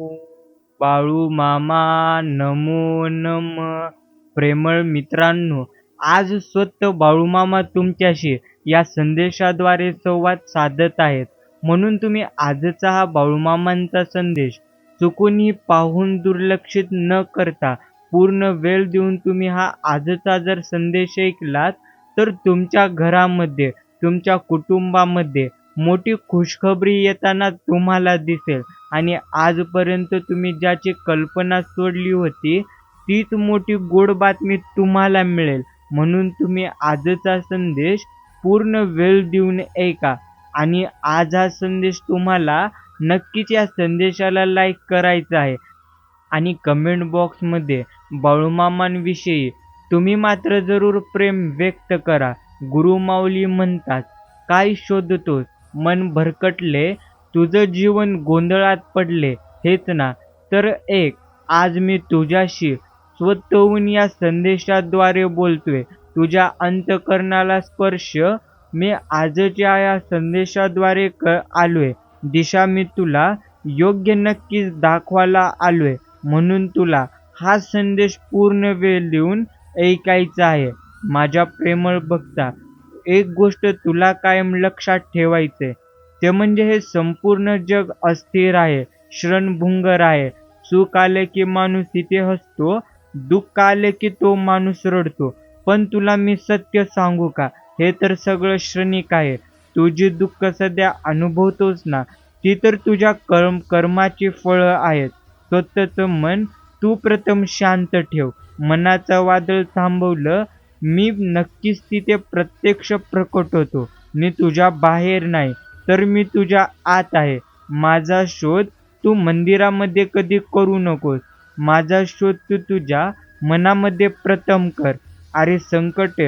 बाळू मामा नमो नम. प्रेमळ मित्रांनो आज स्वतः बाळूमामा तुमच्याशी या संदेशाद्वारे संवाद साधत आहेत. म्हणून तुम्ही आजचा हा बाळूमामांचा संदेश चुकूनही पाहून दुर्लक्षित न करता पूर्ण वेळ देऊन तुम्ही हा आजचा जर संदेश ऐकलात तर तुमच्या घरामध्ये तुमच्या कुटुंबामध्ये मोठी खुशखबरी येताना तुम्हाला दिसेल. आणि आजपर्यंत तुम्ही ज्याची कल्पना सोडली होती तीच मोठी गोड बातमी तुम्हाला मिळेल. म्हणून तुम्ही आजचा संदेश पूर्ण वेळ देऊन ऐका. आणि आज हा संदेश तुम्हाला नक्कीच या संदेशाला लाईक करायचा आहे. आणि कमेंट बॉक्समध्ये बाळूमामांविषयी तुम्ही मात्र जरूर प्रेम व्यक्त करा. गुरुमाऊली म्हणतात काय शोधतोस? मन भरकटले तुझं जीवन गोंधळात पडले हेच ना. तर एक आज मी तुझ्याशी स्वतःहून या संदेशाद्वारे बोलतोय. तुझ्या अंतकरणाला स्पर्श. मी आजच्या या संदेशाद्वारे क आलोय. दिशा मी तुला योग्य नक्कीच दाखवायला आलोय. म्हणून तुला हा संदेश पूर्ण वेळ देऊन ऐकायचा आहे. माझ्या प्रेमळ बघता एक गोष्ट तुला कायम लक्षात ठेवायचे ते म्हणजे हे संपूर्ण जग अस्थिर आहे श्रणभुंगर आहे सुख आले की माणूस इथे हसतो दुःख आले की तो माणूस रडतो. पण तुला मी सत्य सांगू का? हे तर सगळं श्रणिक आहे. तुझी दुःख सध्या अनुभवतोस ना. ती तर तुझ्या कर्म कर्माची फळं आहेत. स्वतःचं मन तू प्रथम शांत ठेव. मनाचं वादळ थांबवलं मी नक्कीच तिथे प्रत्यक्ष प्रकट होतो. मी तुझ्या बाहेर नाही. तर मी तुझ्या आत आहे. माझा शोध तू मंदिरामध्ये कधी करू नकोस. माझा शोध तू तुझ्या मनामध्ये प्रथम कर. अरे संकट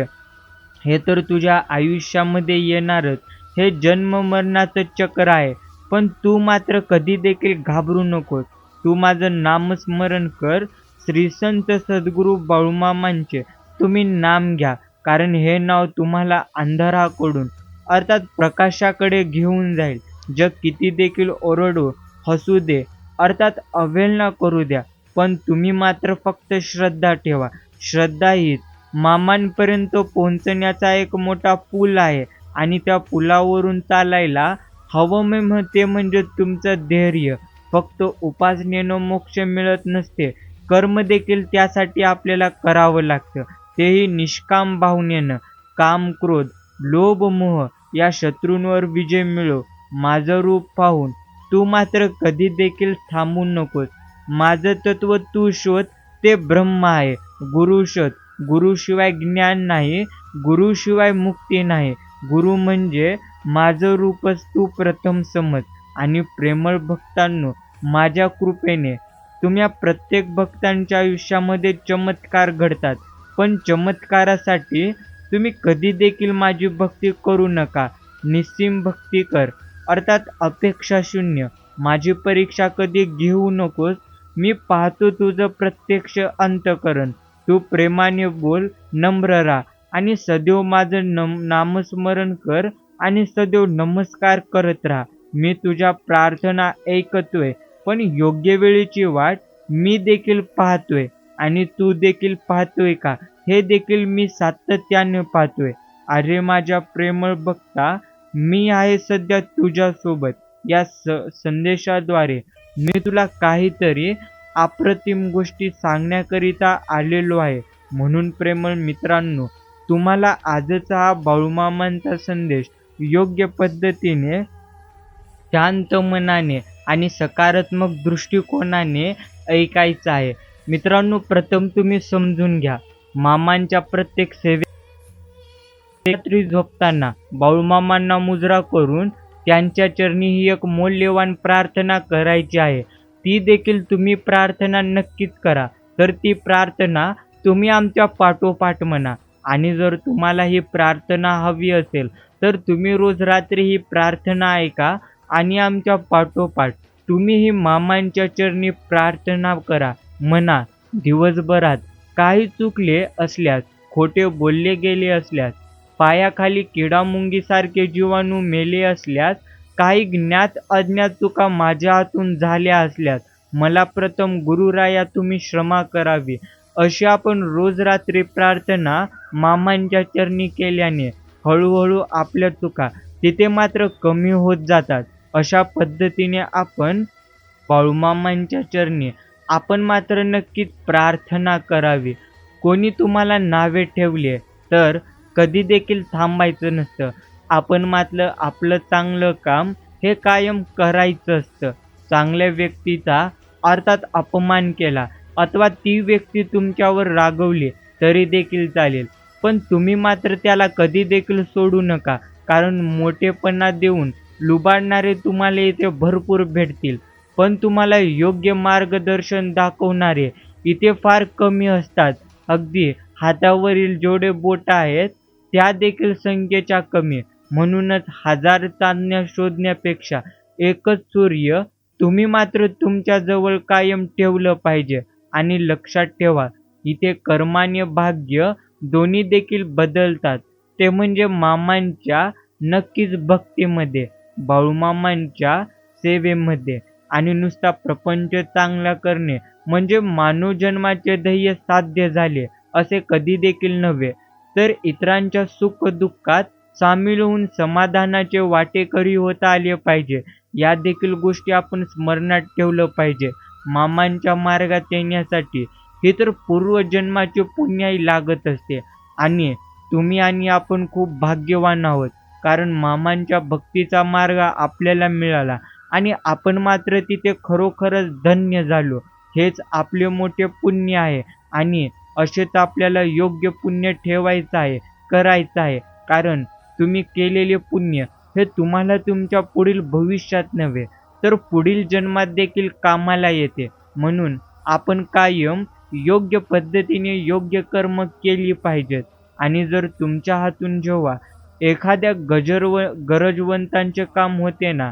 हे तर तुझ्या आयुष्यामध्ये येणारच. हे जन्म मरणाचं चक्र आहे. पण तू मात्र कधी देखील घाबरू नकोस. तू माझं नामस्मरण कर. श्री संत सद्गुरू बाळूमामांचे तुम्ही नाम घ्या. कारण हे नाव तुम्हाला अंधाराकडून अर्थात प्रकाशाकडे घेऊन जाईल. जग किती देखील ओरडू हसू दे अर्थात अवहेलना करू द्या पण तुम्ही मात्र फक्त श्रद्धा ठेवा. श्रद्धा हीच मामांपर्यंत पोहोचण्याचा एक मोठा पूल आहे आणि त्या पुलावरून चालायला हवं मे ते म्हणजे तुमचं धैर्य. फक्त उपासनेनं मोक्ष मिळत नसते. कर्म देखील त्यासाठी आपल्याला करावं लागतं. तेही निष्काम भावनेनं. काम क्रोध लोभ मोह या शत्रूंवर विजय मिळव माझं रूप पाहून तू मात्र कधी देखील थांबू नकोस. माझं तत्व तू शोध ते ब्रह्म आहे. गुरु शोध. गुरुशिवाय ज्ञान नाही गुरुशिवाय मुक्ती नाही. गुरु म्हणजे माझं रूपच तू प्रथम समज. आणि प्रेमळ भक्तांनो माझ्या कृपेने तुम्ही प्रत्येक भक्तांच्या आयुष्यामध्ये चमत्कार घडतात. पण चमत्कारासाठी तुम्ही कधी देखील माझी भक्ती करू नका. निस्सीम भक्ती कर. अर्थात अपेक्षा शून्य. माझी परीक्षा कधी घेऊ नकोस. मी पाहतो तुझं प्रत्यक्ष अंतकरण. तू प्रेमाने बोल नम्र राहा आणि सदैव माझं नम नामस्मरण कर आणि सदैव नमस्कार करत राहा. मी तुझ्या प्रार्थना ऐकतोय पण योग्य वेळेची वाट मी देखील पाहतोय. आणि तू देखील पाहतोय का? हे देखील मी सातत्याने पाहतोय. अरे माझ्या प्रेमळ बघता मी आहे सध्या तुझ्यासोबत. या स संदेशाद्वारे मी तुला काहीतरी अप्रतिम गोष्टी सांगण्याकरिता आलेलो आहे. म्हणून प्रेमळ मित्रांनो तुम्हाला आजचा हा बाळूमामांचा संदेश योग्य पद्धतीने शांत मनाने आणि सकारात्मक दृष्टिकोनाने ऐकायचा आहे. मित्रांनो प्रथम तुम्ही समजून घ्या. मामांच्या प्रत्येक सेवे रात्री झोपताना बाळूमामांना मुजरा करून त्यांच्या चरणी ही एक मौल्यवान प्रार्थना करायची आहे. ती देखील तुम्ही प्रार्थना नक्कीच करा. तर ती प्रार्थना तुम्ही आमच्या पाठोपाठ म्हणा. आणि जर तुम्हाला ही प्रार्थना हवी असेल तर तुम्ही रोज रात्री ही प्रार्थना ऐका आणि आमच्या पाठोपाठ तुम्ही ही मामांच्या चरणी प्रार्थना करा. म्हणा दिवसभरात. काही चुकले असल्यास खोटे बोलले गेले असल्यास पायाखाली किडामुंगीसारखे जीवाणू मेले असल्यास काही ज्ञात अज्ञात चुका माझ्या हातून झाल्या असल्यास मला प्रथम गुरुराया तुम्ही क्षमा करावी. अशी आपण रोज रात्री प्रार्थना मामांच्या चरणी केल्याने हळूहळू आपल्या चुका तिथे मात्र कमी होत जातात. अशा पद्धतीने आपण बाळूमामांच्या चरणी आपण मात्र नक्कीच प्रार्थना करावी. कोणी तुम्हाला नावे ठेवले तर कधी देखील थांबायचं नसतं. आपण मात्र आपलं चांगलं काम हे कायम करायचं असतं. चांगल्या व्यक्तीचा अर्थात अपमान केला अथवा ती व्यक्ती तुमच्यावर रागवली तरी देखील चालेल. पण तुम्ही मात्र त्याला कधी देखील सोडू नका कारण मोठेपणा देऊन लुबाडणारे तुम्हाला इथे भरपूर भेटतील. पण तुम्हाला योग्य मार्गदर्शन दाखवणारे इथे फार कमी असतात. अगदी हातावरील जेवढे बोट आहेत त्या देखील संख्येच्या कमी. म्हणूनच हजार चांदण्या शोधण्यापेक्षा एकच सूर्य तुम्ही मात्र तुमच्या जवळ कायम ठेवलं पाहिजे आणि लक्षात ठेवा इथे कर्माने भाग्य दोन्ही देखील बदलतात. ते म्हणजे मामांच्या नक्कीच भक्तीमध्ये बाळूमामांच्या सेवेमध्ये. आणि नुसता प्रपंच चांगला करणे म्हणजे मानव जन्माचे ध्येय साध्य झाले असे कधी देखील नव्हे. तर इतरांच्या सुख दुःखात सामील होऊन समाधानाचे वाटेकरी होता आले पाहिजे. या देखील गोष्टी आपण स्मरणात ठेवलं पाहिजे. मामांच्या मार्गात येण्यासाठी हे तर पूर्वजन्माचे पुण्याई लागत असते. आणि तुम्ही आणि आपण खूप भाग्यवान आहोत कारण मामांच्या भक्तीचा मार्ग आपल्याला मिळाला. आणि आपण मात्र तिथे खरोखरच धन्य झालो. हेच आपले मोठे पुण्य आहे. आणि असेच आपल्याला योग्य पुण्य ठेवायचं आहे करायचं आहे. कारण तुम्ही केलेले पुण्य हे तुम्हाला तुमच्या पुढील भविष्यात नव्हे तर पुढील जन्मात देखील कामाला येते. म्हणून आपण कायम योग्य पद्धतीने योग्य कर्म केली पाहिजेत. आणि जर तुमच्या हातून जेव्हा एखाद्या गजरव गरजवंतांचे काम होते ना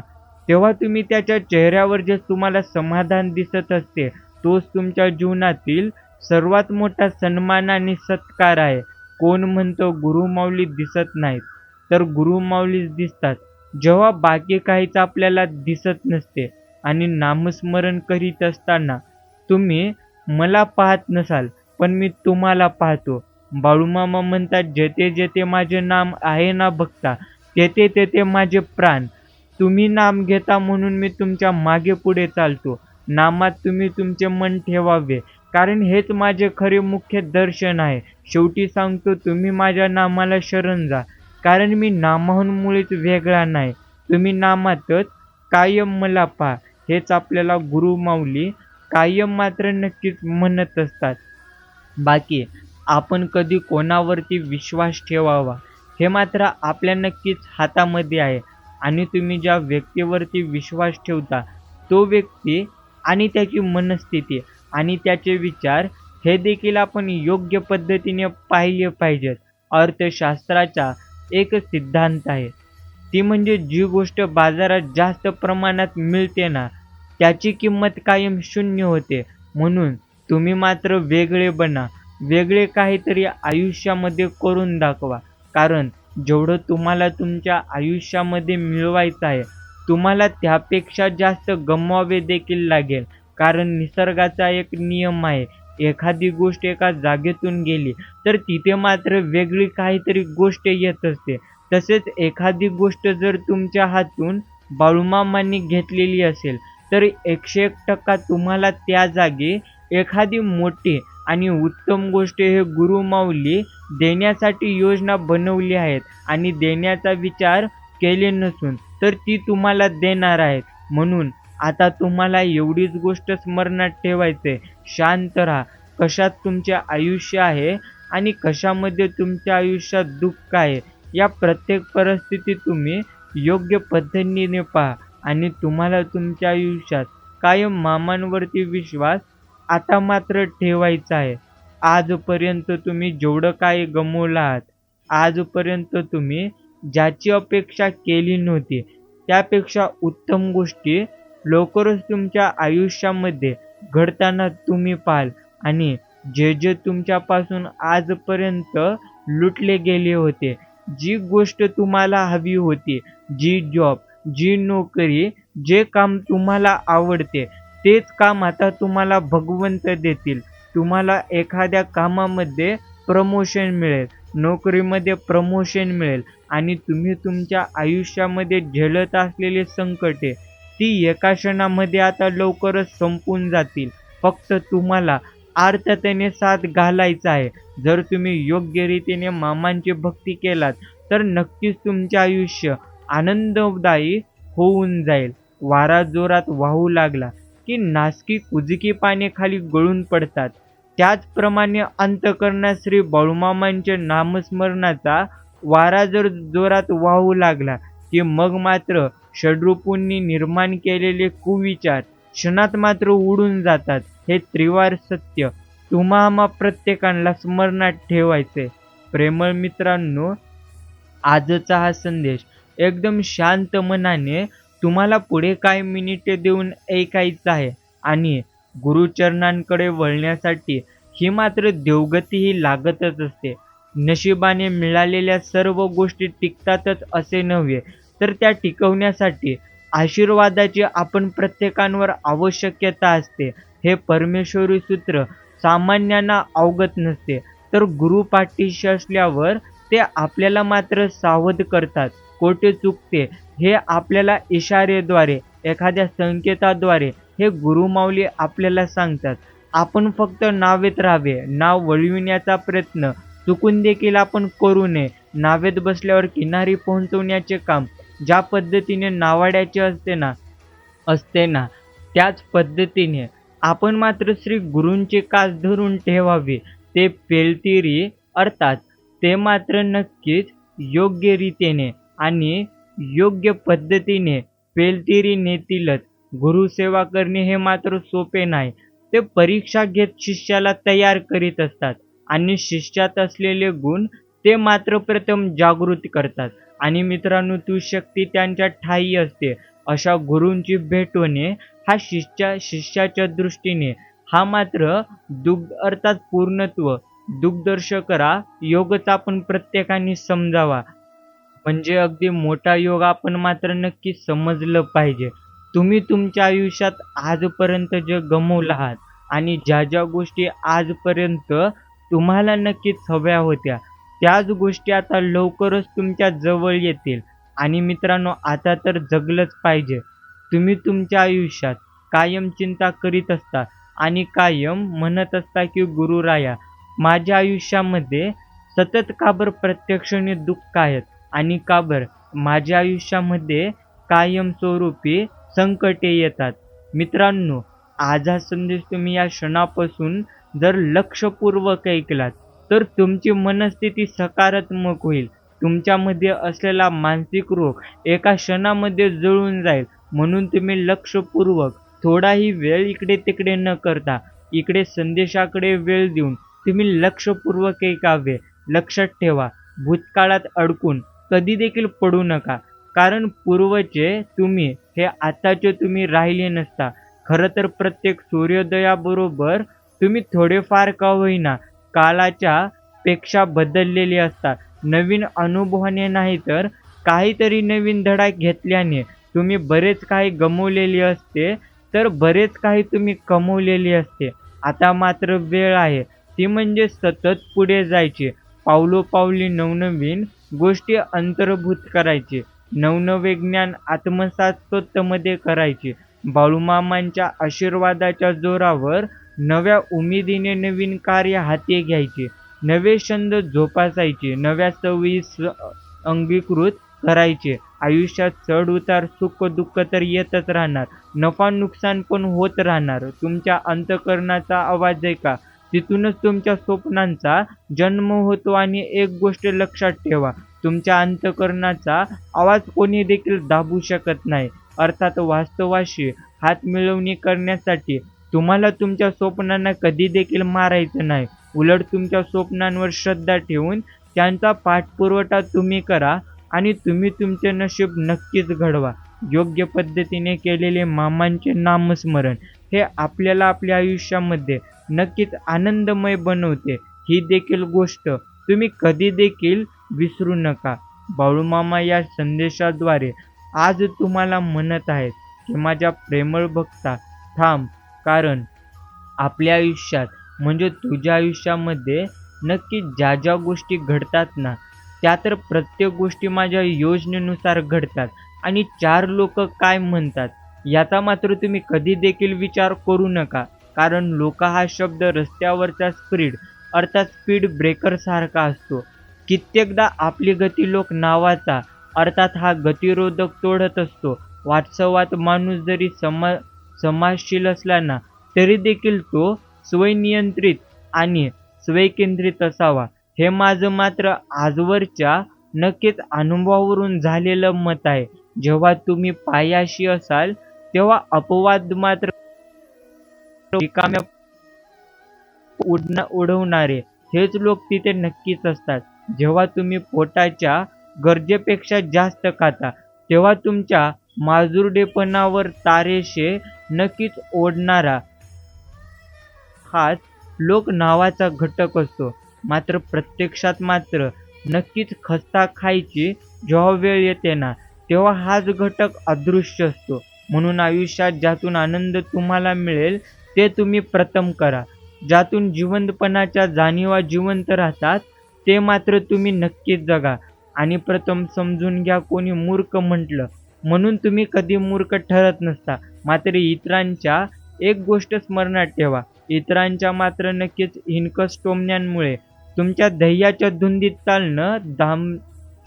तेव्हा तुम्ही त्याच्या चेहऱ्यावर जे तुम्हाला समाधान दिसत असते तोच तुमच्या जीवनातील सर्वात मोठा सन्मान आणि सत्कार आहे. कोण म्हणतो गुरुमाऊली दिसत नाहीत. तर गुरुमाऊलीच दिसतात. जेव्हा बाकी काहीच आपल्याला दिसत नसते आणि नामस्मरण करीत असताना तुम्ही मला पाहत नसाल पण मी तुम्हाला पाहतो. बाळूमामा म्हणतात जेथे जेथे माझे नाम आहे ना बघता तेथे तेथे माझे प्राण तुम्ही नाम घेता म्हणून मी तुमच्या मागे पुढे चालतो. नामात तुम्ही तुमचे मन ठेवावे. कारण हेच माझे खरे मुख्य दर्शन आहे. शेवटी सांगतो तुम्ही माझ्या नामाला शरण जा. कारण मी नामाहून मुळीच वेगळा नाही. तुम्ही नामातच कायम मला पहा. हेच आपल्याला गुरु माऊली कायम मात्र नक्कीच म्हणत असतात. बाकी आपण कधी कोणावरती विश्वास ठेवावा? हे मात्र आपल्या नक्कीच हातामध्ये आहे. आणि तुम्ही ज्या व्यक्तीवरती विश्वास ठेवता तो व्यक्ती आणि त्याची मनस्थिती आणि त्याचे विचार हे देखील आपण योग्य पद्धतीने पाहिले पाहिजेत. अर्थशास्त्राचा एक सिद्धांत आहे. ती म्हणजे जी गोष्ट बाजारात जास्त प्रमाणात मिळते ना त्याची किंमत कायम शून्य होते. म्हणून तुम्ही मात्र वेगळे बना. वेगळे काहीतरी आयुष्यामध्ये करून दाखवा. कारण जेवढं तुम्हाला तुमच्या आयुष्यामध्ये मिळवायचं आहे तुम्हाला त्यापेक्षा जास्त गमवावे देखील लागेल. कारण निसर्गाचा एक नियम आहे एखादी गोष्ट एका जागेतून गेली तर तिथे मात्र वेगळी काहीतरी गोष्ट येत असते. तसेच एखादी गोष्ट जर तुमच्या हातून बाळूमामांनी घेतलेली असेल तर एकशे एक टक्का तुम्हाला त्या जागी एखादी मोठी आणि उत्तम गोष्ट हे गुरुमाऊली देण्यासाठी योजना बनवली आहेत आणि देण्याचा विचार केले नसून तर ती तुम्हाला देणार आहेत. म्हणून आता तुम्हाला एवढीच गोष्ट स्मरणात ठेवायचे शांत राहा. कशात तुमचे आयुष्य आहे आणि कशामध्ये तुमच्या आयुष्यात दुःख आहे या प्रत्येक परिस्थितीत तुम्ही योग्य पद्धतीने पहा आणि तुम्हाला तुमच्या आयुष्यात कायम मामांवरती विश्वास आता मात्र ठेवायचा आहे. आजपर्यंत तुम्ही जेवढं काही गमवलं आहात आजपर्यंत तुम्ही ज्याची अपेक्षा केली नव्हती त्यापेक्षा उत्तम गोष्टी लवकरच तुमच्या आयुष्यामध्ये घडताना तुम्ही पाहाल आणि जे जे तुमच्यापासून आजपर्यंत लुटले गेले होते जी गोष्ट तुम्हाला हवी होती जी जॉब जी नोकरी जे काम तुम्हाला आवडते तेच काम आता तुम्हाला भगवंत देतील. तुम्हाला एखाद्या कामामध्ये प्रमोशन मिळेल. नोकरीमध्ये प्रमोशन मिळेल. आणि तुम्ही तुमच्या आयुष्यामध्ये झेलत असलेली संकटे ती एका क्षणामध्ये आता लवकरच संपून जातील. फक्त तुम्हाला आर्ततेने साथ घालायचा आहे. जर तुम्ही योग्य रीतीने मामांची भक्ती केलात तर नक्कीच तुमचे आयुष्य आनंददायी होऊन जाईल. वारा जोरात वाहू लागला. की नासकी कुजकी पाने खाली गळून पडतात. त्याचप्रमाणे अंतकरणात श्री बाळूमामांच्या नामस्मरणाचा वारा जर जोरात वाहू लागला की मग मात्र षड्रूपूंनी निर्माण केलेले कुविचार क्षणात मात्र उडून जातात हे त्रिवार सत्य. तुम्हा आम्हा प्रत्येकाला स्मरणात ठेवायचे. प्रेमळ मित्रांनो आजचा हा संदेश. एकदम शांत मनाने तुम्हाला पुढे काही मिनिटे देऊन ऐकायचं आहे? आणि गुरुचरणांकडे वळण्यासाठी ही मात्र देवगतीही लागतच असते. नशिबाने मिळालेल्या सर्व गोष्टी टिकतातच असे नव्हे तर त्या टिकवण्यासाठी आशीर्वादाची आपण प्रत्येकांवर आवश्यकता असते. हे परमेश्वरी सूत्र सामान्यांना अवगत नसते तर गुरु पाठीशी असल्यावर ते आपल्याला मात्र सावध करतात. कोठे चुकते हे आपल्याला इशारेद्वारे एखाद्या संकेताद्वारे हे गुरुमाऊली आपल्याला सांगतात. आपण फक्त नावेत राहावे नाव वळविण्याचा प्रयत्न चुकून देखील आपण करू नये. नावेत बसल्यावर किनारी पोहोचवण्याचे काम ज्या पद्धतीने नावाड्याचे असते ना असते ना त्याच पद्धतीने. आपण मात्र श्री गुरूंचे कास धरून ठेवावे ते पेलतिरी अर्थात ते मात्र नक्कीच योग्य रीतीने आणि योग्य पद्धतीने पेलतीरी नेतीलच. गुरुसेवा करणे हे मात्र सोपे नाही. ते परीक्षा घेत शिष्याला तयार करीत असतात आणि शिष्यात असलेले गुण ते मात्र प्रथम जागृत करतात. आणि मित्रांनो तू शक्ती त्यांच्या ठाई असते. अशा गुरूंची भेट होणे हा शिष्या शिष्याच्या दृष्टीने हा मात्र दुग्ध अर्थात पूर्णत्व दुग्धर्शकरा योगच आपण प्रत्येकाने समजावा. म्हणजे अगदी मोठा योग आपण मात्र नक्की समजलं पाहिजे. तुम्ही तुमच्या आयुष्यात आजपर्यंत जे गमवलं आहात आणि ज्या ज्या गोष्टी आजपर्यंत तुम्हाला नक्कीच हव्या होत्या त्याच गोष्टी आता लवकरच तुमच्या जवळ येतील. आणि मित्रांनो आता तर जगलंच पाहिजे. तुम्ही तुमच्या आयुष्यात कायम चिंता करीत असता आणि कायम म्हणत असता की गुरुराया माझ्या आयुष्यामध्ये सतत काबर प्रत्यक्षाने दुःख आहेत? आणि का बर? माझ्या आयुष्यामध्ये कायमस्वरूपी संकटे येतात. मित्रांनो आज हा संदेश तुम्ही या क्षणापासून जर लक्षपूर्वक ऐकलात तर तुमची मनस्थिती सकारात्मक होईल. तुमच्यामध्ये असलेला मानसिक रोग एका क्षणामध्ये जळून जाईल. म्हणून तुम्ही लक्षपूर्वक थोडाही वेळ इकडे तिकडे न करता इकडे संदेशाकडे वेळ देऊन तुम्ही लक्षपूर्वक ऐकावे. लक्षात ठेवा भूतकाळात अडकून कधी देखील पडू नका. कारण पूर्वचे तुम्ही हे आताचे तुम्ही राहिले नसता. खरं तर प्रत्येक सूर्योदयाबरोबर तुम्ही थोडेफार का होईना कालाच्या पेक्षा बदललेले असतात नवीन अनुभवाने नाही तर काहीतरी नवीन धडा घेतल्याने तुम्ही बरेच काही गमवलेले असते तर बरेच काही तुम्ही कमवलेले असते. आता मात्र वेळ आहे. ती म्हणजे सतत पुढे जायची. पावलोपावली नवनवीन गोष्टी अंतर्भूत करायचे. नवनवे ज्ञान आत्मसात स्वतःमध्ये करायचे. बाळूमामांच्या आशीर्वादाच्या जोरावर नव्या उमेदीने नवीन कार्य हाती घ्यायचे. नवे छंद जोपासायचे. नव्या सवयी स अंगीकृत करायचे. आयुष्यात चढ उतार सुख दुःख तर येतच राहणार. नफा नुकसान पण होत राहणार. तुमच्या अंतकरणाचा आवाज आहे का तिथूनच तुमच्या स्वप्नांचा जन्म होतो आणि एक गोष्ट लक्षात ठेवा. तुमच्या अंतकरणाचा आवाज कोणी देखील दाबू शकत नाही. अर्थात वास्तवाशी हात मिळवणी करण्यासाठी तुम्हाला तुमच्या स्वप्नांना कधी देखील मारायचं नाही. उलट तुमच्या स्वप्नांवर श्रद्धा ठेवून त्यांचा पाठपुरवठा तुम्ही करा आणि तुम्ही तुमचे नशीब नक्कीच घडवा. योग्य पद्धतीने केलेले मामांचे नामस्मरण हे आपल्याला आपल्या आयुष्यामध्ये नक्कीच आनंदमय बनवते. ही देखील गोष्ट तुम्ही कधी देखील विसरू नका. बाळूमामा या संदेशाद्वारे आज तुम्हाला म्हणत आहेत की माझ्या प्रेमळ भक्ता थांब. कारण आपल्या आयुष्यात म्हणजे तुझ्या आयुष्यामध्ये नक्की ज्या ज्या गोष्टी घडतात ना त्या तर प्रत्येक गोष्टी माझ्या योजनेनुसार घडतात. आणि चार लोक काय म्हणतात याचा मात्र तुम्ही कधी देखील विचार करू नका. कारण लोक हा शब्द रस्त्यावरचा स्पीड अर्थात स्पीड ब्रेकर सारखा असतो. कित्येकदा आपली गती लोक नावाचा अर्थात हा गतिरोधक तोडत असतो. वास्तवात माणूस जरी समा समाजशील असला ना तरी देखील तो स्वयंनियंत्रित आणि स्वयकेंद्रित असावा. हे माझं मात्र आजवरच्या नक्कीच अनुभवावरून झालेलं मत आहे. जेव्हा तुम्ही पायाशी असाल तेव्हा अपवाद मात्र रिकाम्या उडवणारे हेच लोक तिथे नक्कीच असतात. जेव्हा तुम्ही पोटाच्या गरजेपेक्षा जास्त खाता तेव्हा तुमच्या माजुरडेपणावर तारेशे नक्कीच ओढणारा हाच लोक नावाचा घटक असतो. मात्र प्रत्यक्षात मात्र नक्कीच खस्ता खायची जेव्हा वेळ येते ना तेव्हा हाच घटक अदृश्य असतो. म्हणून आयुष्यात ज्यातून आनंद तुम्हाला मिळेल ते तुम्ही प्रथम करा. ज्यातून जिवंतपणाच्या जाणीवा जिवंत राहतात ते मात्र तुम्ही नक्कीच जगा. आणि प्रथम समजून घ्या कोणी मूर्ख म्हटलं. म्हणून तुम्ही कधी मूर्ख ठरत नसता. मात्र इतरांच्या एक गोष्ट स्मरणात ठेवा. इतरांच्या मात्र नक्कीच हिनकस टोमण्यांमुळे. तुमच्या ध्येयाच्या धुंदीत चालणं धाम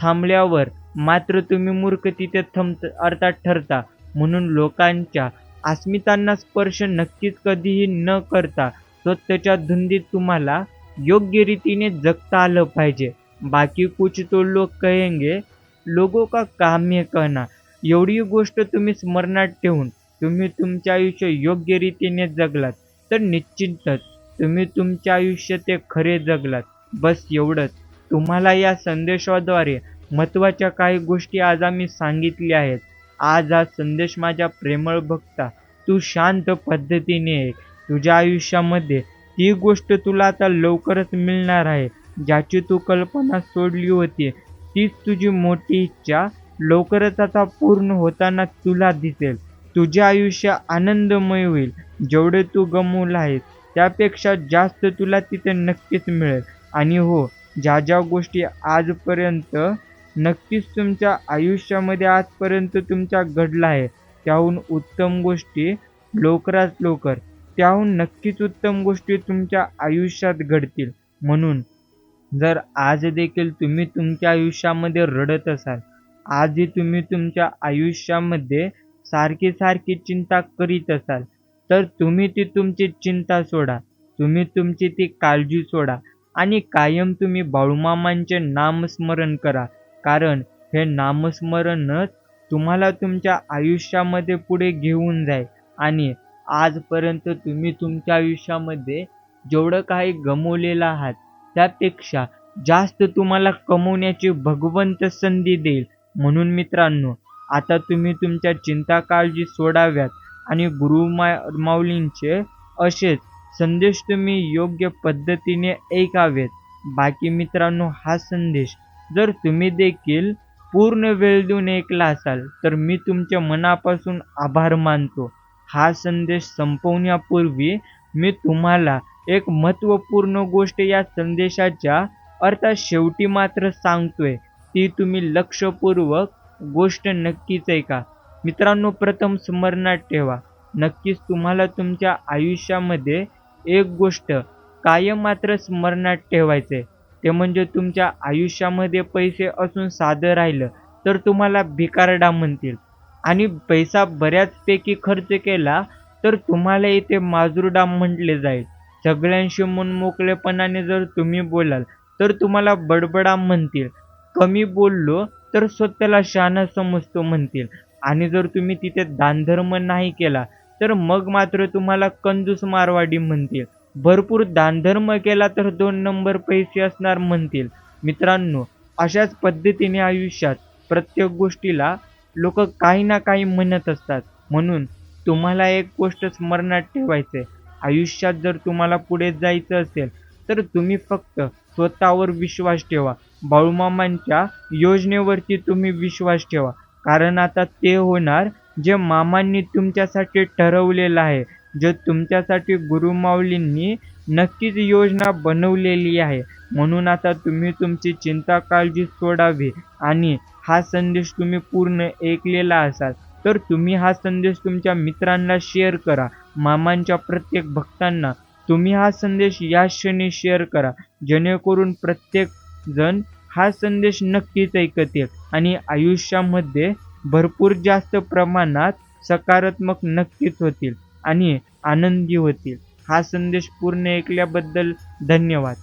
थांबल्यावर मात्र तुम्ही मूर्ख तिथे थंब अर्थात ठरता. म्हणून लोकांच्या अस्मितांना स्पर्श नक्कीच कधीही न करता स्वतःच्या धुंदीत तुम्हाला योग्य रीतीने जगता आलं पाहिजे. बाकी कुछ तो लोग कहेंगे लोगों का काम है कहना. एवढी गोष्ट तुम्ही स्मरणात ठेवून तुम्ही तुमचे आयुष्य योग्य रीतीने जगलात तर निश्चितच तुम्ही तुमचे आयुष्य ते खरे जगलात. बस एवढंच. तुम्हाला या संदेशाद्वारे महत्त्वाच्या काही गोष्टी आज आम्ही सांगितल्या आहेत. आज हा संदेश माझ्या प्रेमळ भक्ता तू शांत पद्धतीने ऐक तुझ्या आयुष्यामध्ये ती गोष्ट तुला आता लवकरच मिळणार आहे ज्याची तू कल्पना सोडली होती. तीच तुझी मोठी इच्छा लवकरच आता पूर्ण होताना तुला दिसेल. तुझे आयुष्य आनंदमय होईल. जेवढे तू गमवलं आहेस त्यापेक्षा जास्त तुला तिथे नक्कीच मिळेल. आणि हो ज्या ज्या गोष्टी आजपर्यंत नक्कीच तुमच्या आयुष्यामध्ये आजपर्यंत तुमच्या घडला आहे. त्याहून उत्तम गोष्टी लवकरात लवकर त्याहून नक्कीच उत्तम गोष्टी तुमच्या आयुष्यात घडतील. म्हणून जर आज देखील तुम्ही तुमच्या आयुष्यामध्ये रडत असाल आजही तुम्ही तुमच्या आयुष्यामध्ये सारखी सारखी चिंता करीत असाल तर तुम्ही ती तुमची चिंता सोडा तुम्ही तुमची ती काळजी सोडा आणि कायम तुम्ही बाळूमामांचे नामस्मरण करा. कारण हे नामस्मरणच तुम्हाला तुमच्या आयुष्यामध्ये पुढे घेऊन जाईल. आणि आजपर्यंत तुम्ही तुमच्या आयुष्यामध्ये जेवढं काही गमवलेलं आहात त्यापेक्षा जास्त तुम्हाला कमवण्याची भगवंत संधी देईल. म्हणून मित्रांनो आता तुम्ही तुमच्या चिंता काळजी सोडाव्यात आणि गुरु मा माऊलींचे असेच संदेश तुम्ही योग्य पद्धतीने ऐकावेत. बाकी मित्रांनो हा संदेश जर तुम्ही देखील पूर्ण वेळ देऊन ऐकला असाल तर मी तुमच्या मनापासून आभार मानतो. हा संदेश संपवण्यापूर्वी मी तुम्हाला एक महत्त्वपूर्ण गोष्ट या संदेशाच्या अर्थात शेवटी मात्र सांगतोय. ती तुम्ही लक्षपूर्वक गोष्ट नक्कीच ऐका. मित्रांनो प्रथम स्मरणात ठेवा. नक्कीच तुम्हाला तुमच्या आयुष्यामध्ये एक गोष्ट कायम मात्र स्मरणात ठेवायचे ते म्हणजे तुमच्या आयुष्यामध्ये पैसे असून साधं राहिलं तर तुम्हाला भिकारडा म्हणतील. आणि पैसा बऱ्याचपैकी खर्च केला तर तुम्हाला इथे माजरुडा म्हटले जाईल. सगळ्यांशी मनमोकळेपणाने जर तुम्ही बोलाल तर तुम्हाला बडबडा म्हणतील. कमी बोललो तर स्वतःला शहाणा समजतो म्हणतील. आणि जर तुम्ही तिथे दानधर्म नाही केला तर मग मात्र तुम्हाला कंजूस मारवाडी म्हणतील. भरपूर दानधर्म केला तर दोन नंबर पैसे असणार म्हणतील. मित्रांनो अशाच पद्धतीने आयुष्यात प्रत्येक गोष्टीला लोक काही ना काही म्हणत असतात. म्हणून तुम्हाला एक गोष्ट स्मरणात ठेवायचं आहे आयुष्यात जर तुम्हाला पुढे जायचं असेल तर तुम्ही फक्त स्वतःवर विश्वास ठेवा. बाळूमामांच्या योजनेवरती तुम्ही विश्वास ठेवा. कारण आता ते होणार जे मामांनी तुमच्यासाठी ठरवलेलं आहे. जे तुमच्यासाठी गुरुमाऊलींनी नक्कीच योजना बनवलेली आहे. म्हणून आता तुम्ही तुमची चिंता काळजी सोडावी आणि हा संदेश तुम्ही पूर्ण ऐकलेला असाल. तर तुम्ही हा संदेश तुमच्या मित्रांना शेअर करा. मामांच्या प्रत्येक भक्तांना तुम्ही हा संदेश या क्षणी शेअर करा. जेणेकरून प्रत्येक जण हा संदेश नक्कीच ऐकतील आणि आयुष्यामध्ये भरपूर जास्त प्रमाणात सकारात्मक नक्कीच होतील. आणि आनंदी होतील. हा संदेश पूर्ण ऐकल्याबद्दल धन्यवाद.